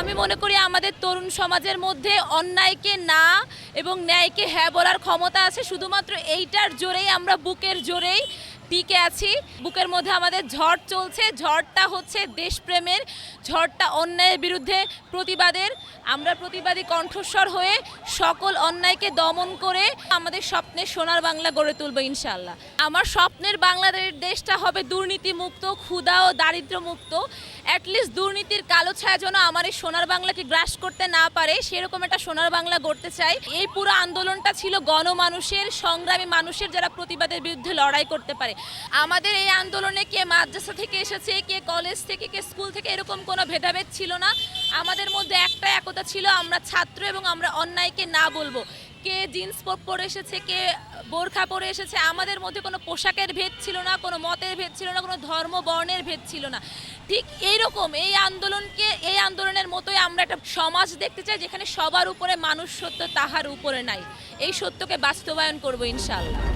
আমি মনে করি আমাদের তরুণ সমাজের মধ্যে অন্যায়কে না এবং ন্যায়কে হ্যাঁ বলার ক্ষমতা আছে, শুধুমাত্র এইটার জোরেই, আমরা বুকের জোরেই টিকে আছি। বুকের মধ্যে আমাদের ঝড় চলছে। ঝড়টা হচ্ছে দেশপ্রেমের। ঝড়টা অন্যায়ের বিরুদ্ধে প্রতিবাদের। আমরা প্রতিবাদী কণ্ঠস্বর হয়ে সকল অন্যায়কে দমন করে আমাদের স্বপ্নের সোনার বাংলা গড়ে তুলবো ইনশাল্লাহ আমার স্বপ্নের বাংলাদেশ দেশটা হবে দুর্নীতিমুক্ত, ক্ষুধা ও দারিদ্র্য মুক্ত অ্যাটলিস্ট দুর্নীতির কালো ছায়া যেন আমার এই সোনার বাংলাকে গ্রাস করতে না পারে, সেরকম একটা সোনার বাংলা গড়তে চাই। এই পুরো আন্দোলনটা ছিল গণমানুষের, সংগ্রামী মানুষের যারা প্রতিবাদের বিরুদ্ধে লড়াই করতে পারে। আমাদের এই আন্দোলনে কে মাদ্রাসা থেকে এসেছে, কে কলেজ থেকে, কে স্কুল থেকে এরকম কোনো ভেদাভেদ ছিল না। আমাদের মধ্যে একটা একতা ছিল, আমরা ছাত্র এবং আমরা অন্যায়কে না বলব। কে জিন্স পরে এসেছে, কে বোরখা পরে এসেছে, আমাদের মধ্যে কোনো পোশাকের ভেদ ছিল না, কোনো মতের ভেদ ছিল না, কোনো ধর্ম বর্ণের ভেদ ছিল না। ঠিক এইরকম এই আন্দোলনকে, এই আন্দোলনের মতোই আমরা একটা সমাজ দেখতে চাই, যেখানে সবার উপরে মানুষ সত্য তাহার উপরে নাই। এই সত্যকে বাস্তবায়ন করব ইনশাল্লাহ